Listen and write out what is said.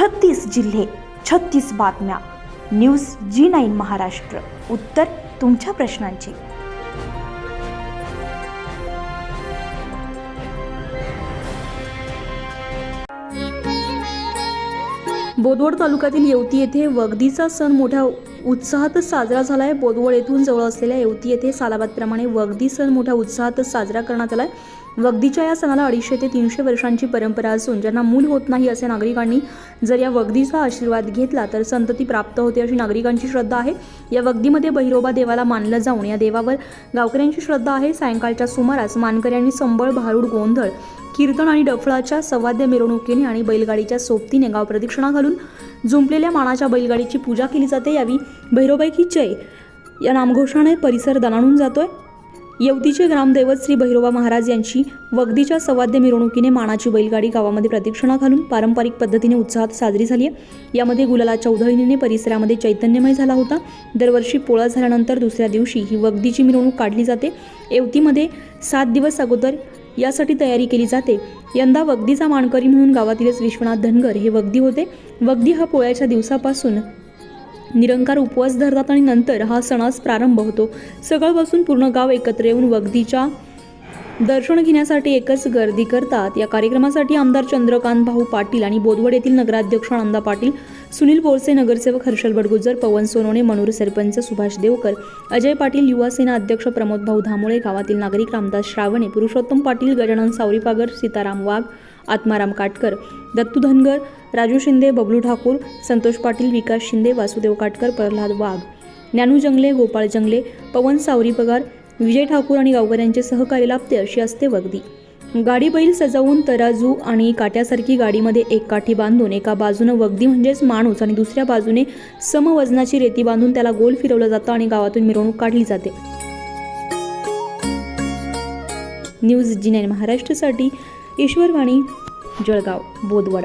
छत्तीस जिल्हे छत्तीस बातम्या. न्यूज जी नाईन महाराष्ट्र. उत्तर तुमच्या प्रश्नांची. बोदवड तालुक्यातील येवती येथे वगदीचा सण मोठ्या उत्साहात साजरा झाला आहे बोदवड येथून जवळ असलेल्या येवती येथे सालाबादप्रमाणे वगदी सण मोठ्या उत्साहात साजरा करण्यात आला आहे वगदीच्या या सणाला अडीचशे ते तीनशे वर्षांची परंपरा असून ज्यांना मूल होत नाही असे नागरिकांनी जर या वगदीचा आशीर्वाद घेतला तर संतती प्राप्त होते अशी नागरिकांची श्रद्धा आहे. या वगदीमध्ये बहिरोबा देवाला मानलं जाऊन या देवावर गावकऱ्यांची श्रद्धा आहे. सायंकाळच्या सुमारास मानकऱ्यांनी संबळ भारूड गोंधळ कीर्तन आणि डफळाच्या सवाद्य मिरवणुकीने आणि बैलगाडीच्या सोबतीने गाव प्रदक्षिणा घालून जुंपलेल्या मानाच्या बैलगाडीची पूजा केली जाते. यावी भैरोबाई जय? या नामघोषाने परिसर दणाणून जातोय. येवतीचे ग्रामदैवत श्री भैरोबा महाराज यांची वगदीच्या सवाद्य मिरवणुकीने मानाची बैलगाडी गावामध्ये प्रदक्षिणा घालून पारंपरिक पद्धतीने उत्साहात साजरी झाली आहे. यामध्ये गुलालाच्या उधळणीने परिसरामध्ये चैतन्यमय झाला होता. दरवर्षी पोळा झाल्यानंतर दुसऱ्या दिवशी ही वगदीची मिरवणूक काढली जाते. येवतीमध्ये सात दिवस अगोदर यासाठी तयारी केली जाते. यंदा वगदीचा मानकरी म्हणून गावातीलच विश्वनाथ धनगर हे वगदी होते. वगदी हा पोळ्याच्या दिवसापासून निरंकार उपवास धरतात आणि नंतर हा सणास प्रारंभ होतो. सकाळपासून पूर्ण गाव एकत्र येऊन वगदीच्या दर्शन घेण्यासाठी एकच गर्दी करतात. या कार्यक्रमासाठी आमदार चंद्रकांत भाऊ पाटील आणि बोदवड येथील नगराध्यक्ष आनंदा पाटील सुनील बोरसे नगरसेवक हर्षल बडगुजर पवन सोनवणे मनोर सरपंच सुभाष देवकर अजय पाटील युवा सेना अध्यक्ष प्रमोद भाऊ धामोळे गावातील नागरिक रामदास श्रावणे पुरुषोत्तम पाटील गजानन सावरीपागर सीताराम वाघ आत्माराम काटकर दत्तू धनगर राजू शिंदे बबलू ठाकूर संतोष पाटील विकास शिंदे वासुदेव काटकर प्रल्हाद वाघ ज्ञानू जंगले गोपाळ जंगले पवन सावरी पगार विजय ठाकूर आणि गावकऱ्यांचे सहकार्य लाभते अशी असते वगदी. गाडी बैल सजवून तराजू आणि काट्यासारखी गाडीमध्ये एक काठी बांधून एका बाजूनं वगदी म्हणजेच माणूस आणि दुसऱ्या बाजूने समवजनाची रेती बांधून त्याला गोल फिरवलं जातं आणि गावातून मिरवणूक काढली जाते. न्यूज जी नाईन महाराष्ट्रासाठी ईश्वरवाणी जळगाव बोदवड